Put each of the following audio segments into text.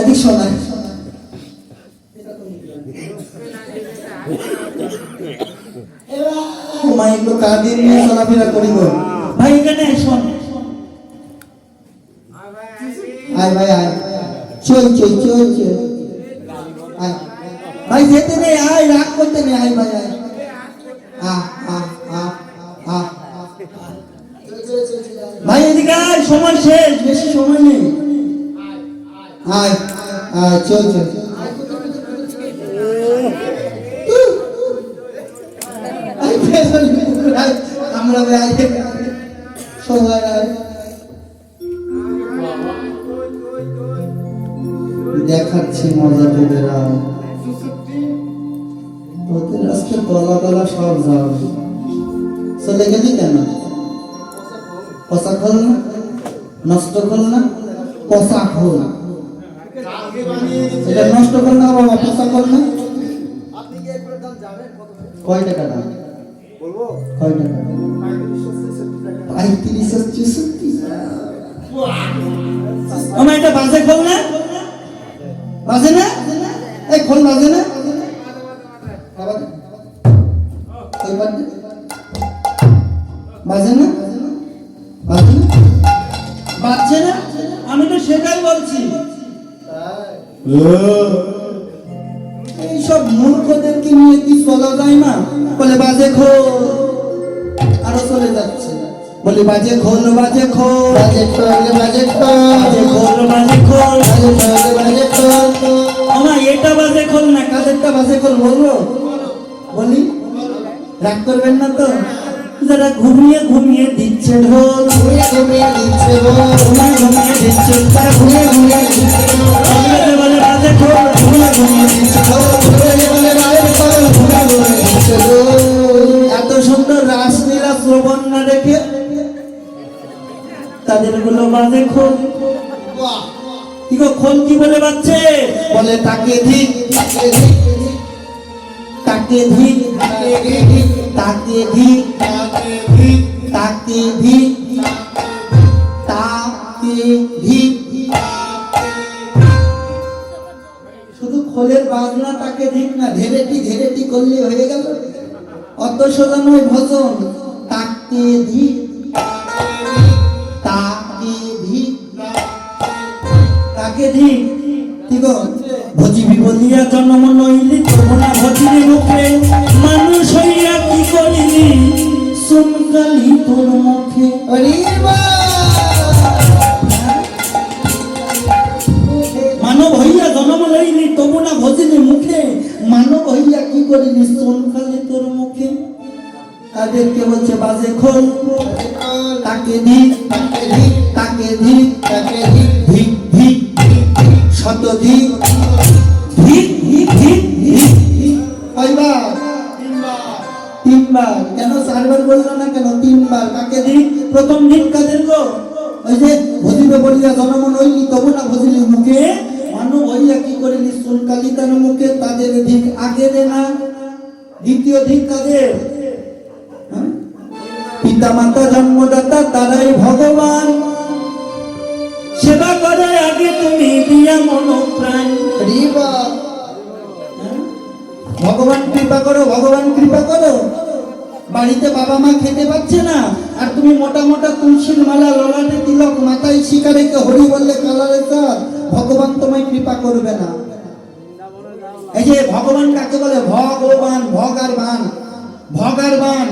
এদিক করিব? ভাই, এখানে শোন। আয় ভাই, আয়। চল চল ভাই আয়, রাগ করতে নেই আয় ভাই, এদিকে আয়, সময় শেষ, বেশি সময় নেই। আয় আয়, চল চল। আমরা সবাই দেখাচ্ছি মজা তোদের তোদের আজকে তলা তলা সব যাও চলে গেলি কেন? কষা খোল না। নষ্ট খোল না। কষা খোল এটা নষ্ট করে না বাবা পচা করে না। আপনি কি দাম কত? কয় টাকা দাম? বলব? কয় টাকা? আমার এটা বাজে না। এই বাজে না? এইসব মূর্খদেরকে নিয়ে কি চলা যায় না? বলে বাজে খোল। আরও চলে যাচ্ছে। বলে বাজে খোল বাজে খোল। বাজে খোল বাজে খোল। বাজে খোল বাজে খোল। বাজে খোল বাজে খোল। আমার এটা বাজে খোল না কাদেরটা বাজে খোল বলব? বলি রাগ করবেন না তো? যারা ঘুমিয়ে ঘুমিয়ে দিচ্ছে ঢোল। ঘুমিয়ে ঘুমিয়ে দিচ্ছে ঢোল। ঘুমিয়ে ঘুমিয়ে দিচ্ছে তারা ঘুমিয়ে ঘুমিয়ে দিচ্ছে ঢোল। বলে বাজে খোল ঘুমিয়ে ঘুমিয়ে দিচ্ছে ঢোল। ঘুমিয়ে বলে বাজে খোল ঘুমিয়ে ঘুমিয়ে দিচ্ছে ঢোল। এত সুন্দর রাসলীলা শ্রবণ না রেখে তাদেরগুলো বাজে খোল। কি গো খোল কি বলে বাচ্চে বলে তাকে ধিক তাকে ধিক তাকে ধিক তাকে ধিক তাকে ধিক তাকে ধিক শুধু খোলের বাজনা তাকে ধিক না ধেরেটি ধেরেটি করলে হয়ে গেল। অত সোজা নয় ভজন, তাকে ধিক তাকে ধিক তাকে ধিক ঠিক ভজিবি বলিয়া জন্ম নইলি তবু না ভজিবি মুখে মানুষ হইয়া সুনকালি তোর মুখে মানব হইয়া জন্ম লইলি তবু না ভজিলি মুখে। মানব হইয়া কি করিলি সুনকালি তোর মুখে? তাদেরকে বলছে বাজে খোল। তাকে ধিক তাকে ধিক তাকে ধিক তাকে ধিক ধিক ধিক শত তিনবার। কেন চারবার বলল না কেন? তিনবার। কাকে ধিক প্রথম ধিক কাদের গো? ওই যে ভজিবে বলিয়া জনম নইলি তবু না ভজিলি মুখে? মানব হইয়া কি করিলি? সুনকালি তার মুখে তাদের ধিক আগে দে না? দ্বিতীয় ধিক কাদের? হ্যাঁ? পিতা মাতা জন্মদাতা তারাই ভগবান। সেবা করে আগে তুমি দিয়া মন প্রাণ হ্যাঁ? ভগবান কৃপা করো ভগবান কৃপা করো। বাড়িতে বাবা মা খেতে পাচ্ছে না, আর তুমি মোটা মোটা তুলসীর মালা, ললাটে তিলক মাথায় শিকারেকে হরি বললে কালারে চাঁদ? ভগবান তোমায় কৃপা করবে না। এই যে ভগবান কাকে বলে? ভগবান, ভগার বান। ভগার বান,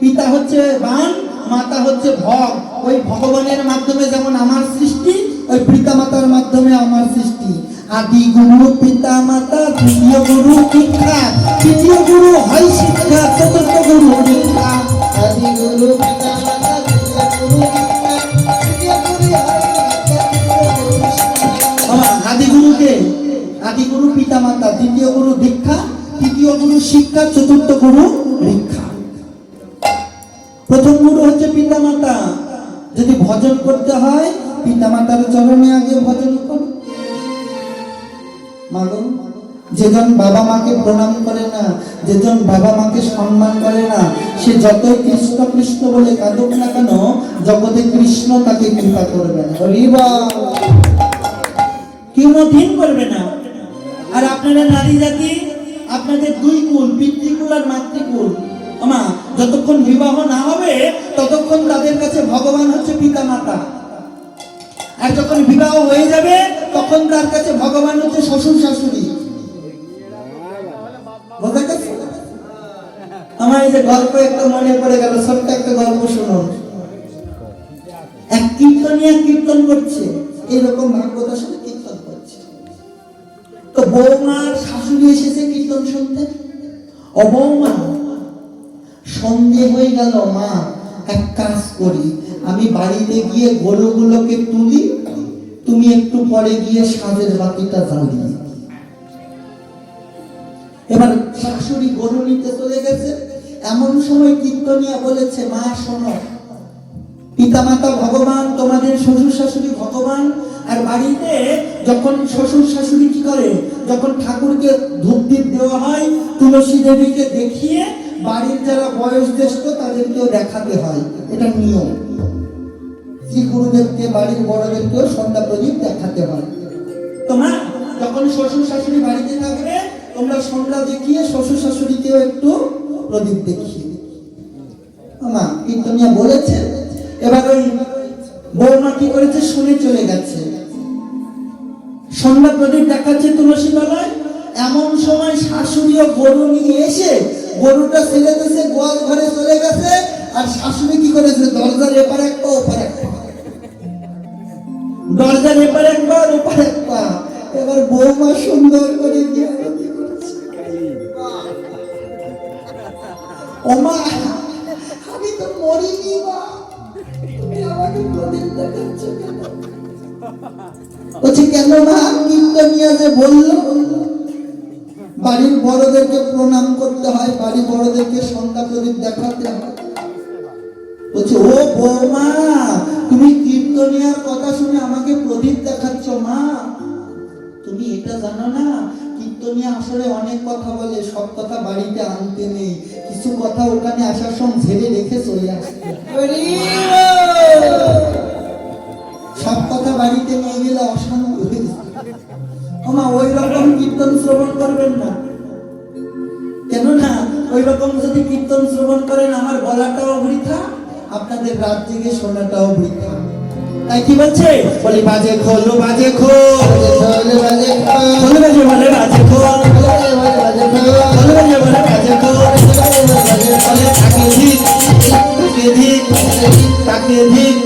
পিতা হচ্ছে বান, মাতা হচ্ছে ভগ। ওই ভগবানের মাধ্যমে যেমন আমার সৃষ্টি, ওই পিতা মাতার মাধ্যমে আমার সৃষ্টি। আদি গুরু পিতা মাতা দ্বিতীয় গুরু, শিক্ষা। তৃতীয় গুরু হয় শিক্ষা, চতুর্থ গুরু আদি গুরু পিতা মাতা পিতা মাতা দ্বিতীয় গুরু দীক্ষা। তৃতীয় গুরু শিক্ষা, চতুর্থ গুরু দীক্ষা। প্রথম গুরু হচ্ছে পিতা মাতা যদি ভজন করতে হয় পিতা মাতার চরণে আগে ভজন করো। মাগো যেজন বাবা মাকে প্রণাম করে না, যেজন বাবা মাকে সম্মান করে না, সে যতই কৃষ্ণ কৃষ্ণ বলে কাঁদুক না কেন, জগতে কৃষ্ণ তাকে কৃপা করবে না। বল। করবে না। আর আপনারা নারী জাতি, আপনাদের দুই কুল, পিতৃকুল আর মাতৃকুল। আমা যতক্ষণ বিবাহ না হবে, ততক্ষণ তাদের কাছে ভগবান হচ্ছে পিতা মাতা আর যখন বিবাহ হয়ে যাবে তখন তার কাছে ভগবান হচ্ছে শ্বশুর শাশুড়ি? আমার এই যে গল্প একটা মনে পড়ে গেল, ছোট্ট একটা গল্প এক কীর্তনিয়া কীর্তন করছে ভাগবতার সাথে কীর্তন করছে। তো বৌমার শাশুড়ি এসেছে কীর্তন শুনতে। ও বৌমা, সন্ধে হয়ে গেল, মা, এক কাজ করি, আমি বাড়িতে গিয়ে গরুগুলোকে তুলি তুমি একটু পরে গিয়ে সাজের বাতিটা জ্বালিয়ে এবার শাশুড়ি গরু নিতে চলে গেছে। এমন সময় কীর্তনিয়া বলেছে, মা, শোনো, পিতামাতা ভগবান, তোমাদের শ্বশুর শাশুড়ি ভগবান, আর বাড়িতে যখন শ্বশুর শাশুড়ি কি করে, যখন ঠাকুরকে ধূপ দীপ দেওয়া হয়, তুলসী দেবীকে দেখিয়ে বাড়ির যারা বয়স জ্যেষ্ঠ তাদেরকেও দেখাতে হয়। এটা নিয়ম। শ্রী গুরুদেবকে, বাড়ির বড়দেরকেও সন্ধ্যা প্রদীপ দেখাতে হয়। তোমরা যখন শ্বশুর শাশুড়ি বাড়িতে থাকবে, তোমরা সন্ধ্যা দেখিয়ে শ্বশুর শাশুড়িকেও একটু প্রদীপ দেখিয়ে। আমা, কীর্তনিয়া বলেছে? এবার ওই কি করেছে? শুনে চলে গেছে। সন্ধ্যা প্রদীপ দেখাচ্ছে তুলসী তলায় এমন সময় শাশুড়ি ও গরু নিয়ে এসে গরুটা ছেড়ে দিয়েছে, গোয়াল ঘরে চলে গেছে। আর শাশুড়ি কি করেছে? দরজার এপার একটা ওপার সুন্দর করে আমি তো মরিনি কেন? মা কীর্তনিয়া যে বলল। বাড়ির বড়দেরকে প্রণাম করতে হয় বাড়ি বড়দেরকে সন্ধ্যা প্রদীপ দেখাতে হয়। বলছে, ও বৌমা, তুমি কীর্তনিয়ার কথা শুনে আমাকে প্রদীপ দেখাচ্ছ মা? তুমি এটা জানো না? কীর্তনিয়া আসলে অনেক কথা বলে সব কথা বাড়িতে আনতে নেই। কিছু কথা ওখানে আসার সময় ঝেড়ে রেখে চলে আসতে সব কথা বাড়িতে নিয়ে গেলে অশান্তি হয়ে ওমা ওই রকম কীর্তন শ্রবণ করবেন না। কেননা ওই রকম যদি কীর্তন শ্রবণ করেন আমার গলাটাও বৃথা আপনাদের রাত জেগে শোনাটাও বৃথা। তাই কি বলছে বলি বাজে খোল বাজে খোল খোল বাজে বলে বাজে খোল খোল বাজে বলে বাজে খোল বলে তাকে ধিক তাকে ধিক তাকে ধিক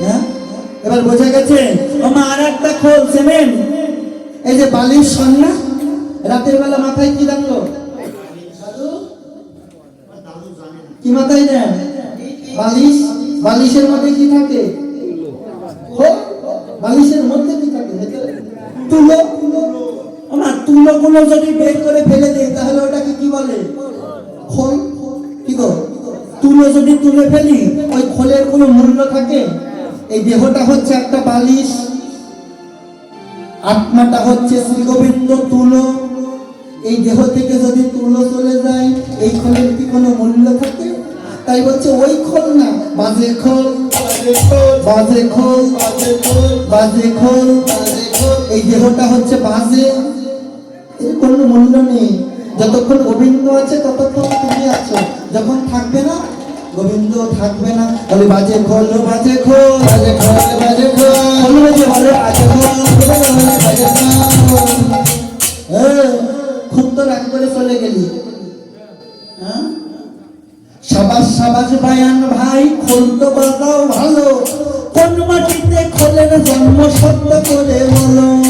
হ্যাঁ? এবার বোঝা গেছে ওমা আর একটা খোল সেমেন এই যে বালিশ সন্না রাতের বেলা মাথায় কি রাখল কি মাথায় দেন বালিশ বালিশের মধ্যে কি থাকে খোল? বালিশের মধ্যে কি থাকে ভেতরে? তুলো ওমা তুলো যদি বের করে ফেলে দেয়, তাহলে ওটাকে কি বলে? খোল। কি তুলো যদি তুলে ফেলি, ওই খোলের কোনো মূল্য থাকে? এই দেহটা হচ্ছে একটা বালিশ। আত্মাটা হচ্ছে শ্রীগোবিন্দ তুলো। এই দেহ থেকে যদি তুলো চলে যায়, এই খোলের কি কোনো মূল্য থাকে? তাই বলছে, ওই খোল না বাজে খোল বাজে খোল বাজে খোল। এই দেহটা হচ্ছে বাজে। কোনো মূল্য নেই। যতক্ষণ গোবিন্দ আছে ততক্ষণ তুমি আছো। যখন থাকবে না গোবিন্দ থাকবে না। বলে বাজে খোল বাজে খোল বাজে খোল বাজে খোল বাজে বাজে খোল বাজে খোল হ্যাঁ, খুব তো রাগ করে চলে গেলি। হ্যাঁ? সাবাস সাবাস বায়ান ভাই খোল তো বাজাও ভালো। কোন মাটিতে জন্ম সত্য করে বলো।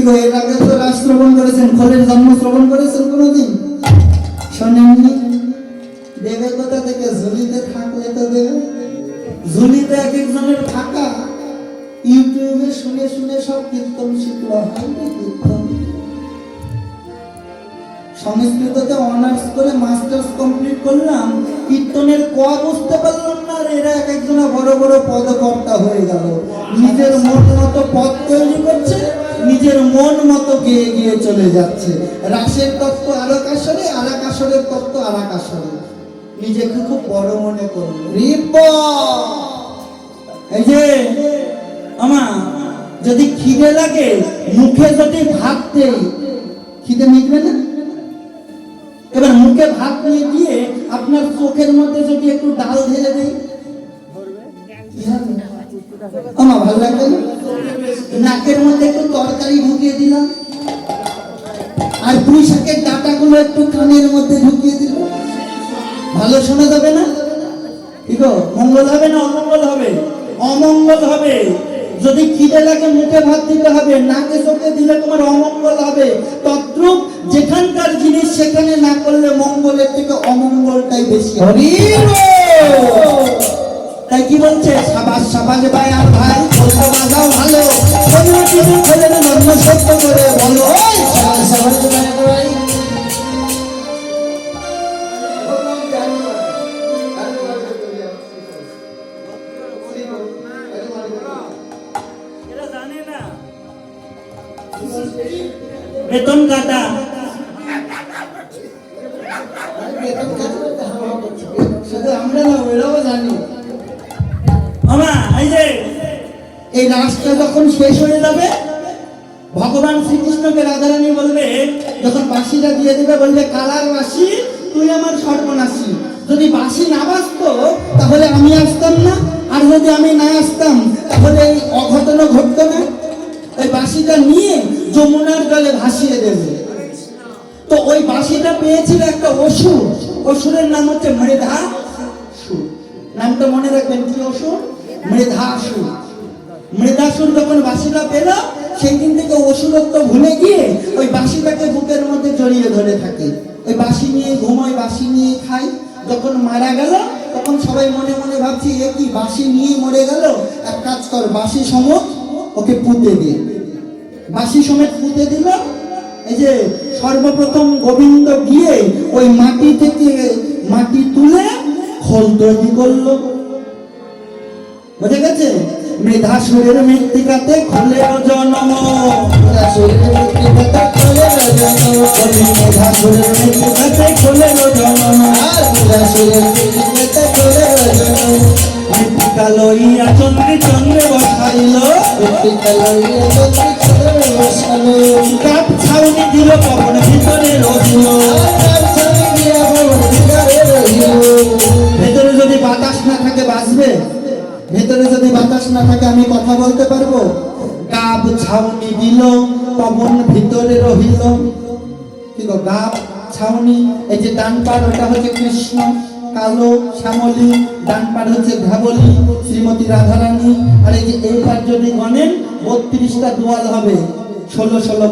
কি গো এর আগে তো রাস শ্রবণ করেছেন, খোলের জন্ম শ্রবণ করেছেন কোনোদিন? শোনেননি? দেবে কোথা থেকে? ঝুলিতে থাকলে তো দেবে। ঝুলিতে এক একজনের থাকা ইউটিউবে শুনে শুনে সব কীর্তন শিখলো। সংস্কৃততে অনার্স করে মাস্টার্স কমপ্লিট করলাম। কীর্তনের ক বুঝতে পারলাম না এরা এক একজনা বড় বড় পদকর্তা হয়ে গেল। নিজের মন মতো পদ তৈরি করছে। নিজের মন মতো গিয়ে গিয়ে চলে যাচ্ছে। রাসের তত্ত্ব আরক আসরে আরাক আসরের তত্ত্ব আরাক আসরে। নিজেকে খুব বড় মনে করবে এই যে, আমা, যদি খিদে লাগে, মুখে যদি ভাত দেই, খিদে মিটবে না? এবার মুখে ভাত নিয়ে দিয়ে আপনার চোখের মধ্যে যদি একটু ডাল ঢেলে দেই, কি হবে? আমা ভালো লাগবে নাকের মধ্যে একটু তরকারি ঢুকিয়ে দিলাম। আর পুঁই শাকের ডাটাগুলো একটু কানের মধ্যে ঢুকিয়ে দিল ভালো শোনা যাবে না? কি গো, মঙ্গল হবে না অমঙ্গল হবে? অমঙ্গল হবে। যদি খিদে লাগে মুখে ভাত দিতে হবে, নাকে চোখে দিলে তোমার অমঙ্গল হবে। তদ্রুপ যেখানকার জিনিস সেখানে না করলে মঙ্গলের থেকে অমঙ্গলটাই বেশি হবে। তাই কি বলছে? সাবাস সাবাস ভাই আর ভাই বলতে বাজাও ভালো। কোনো কিছু খেলে না সত্য করে বলো। সাবাস সাবাস ভাই ভাই বেতন কাটা। শুধু আমরা না ওরাও এই রাসটা যখন শেষ হয়ে যাবে, ভগবান শ্রীকৃষ্ণকে রাধারানী বলবে, যখন বাঁশিটা দিয়ে দেবে, বলবে, কালার বাসি তুই আমার সর্বনাশী। যদি বাঁশি না বাজতো, তাহলে আমি আসতাম না। আর যদি আমি না আসতাম, তাহলে এই অঘটন ঘটতো না। ওই বাঁশিটা নিয়ে যমুনার জলে ভাসিয়ে দেবে। তো ওই বাঁশিটা পেয়েছিল একটা অসুর। অসুরের নাম হচ্ছে মৃধা নামটা মনে রাখবেন কি অসুর? মৃধাসুর। মৃধাসুর যখন বাঁশিটা পেল সেই দিন থেকে অসুরত্ব ভুলে গিয়ে ওই বাঁশিটাকে বুকের মধ্যে জড়িয়ে ধরে থাকে। ওই বাঁশি নিয়ে ঘুমোয় বাঁশি নিয়ে খাই। যখন মারা গেল, তখন সবাই মনে মনে ভাবছি, এ কি বাঁশি নিয়ে মরে গেল? এক কাজ কর, বাঁশি সমত ওকে পুঁতে দিয়ে বাঁশি সমেত পুঁতে দিল। এই যে সর্বপ্রথম গোবিন্দ গিয়ে ওই মাটি থেকে মাটি তুলে খোল তৈরি করল। বুঝে গেছে? মৃধাসুরের মৃত্তিকাতে খোলে জনম। মৃধাসুরের মৃত্তিকাতে খোলে জনম। মৃধাসুরের মৃত্তিকাতে খোলে জনম। মৃধাসুরের মৃত্তিকাতে খোলে জনম। মৃত্তিকা লইয়া চন্দ্রে চন্দ্রে বসাইল। মৃত্তিকা লইয়া চন্দ্রে চন্দ্রে বসাইল। কাপ ছাউনি দিল পবন ভিতরে রহিল। কাপ ছাউনি দিয়া পবন ভিতরে রহিল। ভেতরে যদি বাতাস না থাকে, আমি কথা বলতে পারব? গাব ছাউনি দিল পবন ভিতরে রহিল। গাব ছাউনি? এই যে ডান পার ওটা হচ্ছে কৃষ্ণ। কালো, শ্যামলী, ডান পার হচ্ছে ধাবলী শ্রীমতী রাধারানী। আর এই যে এই পার যদি গণেন, বত্রিশটা দোয়াল হবে। ষোলো ষোলো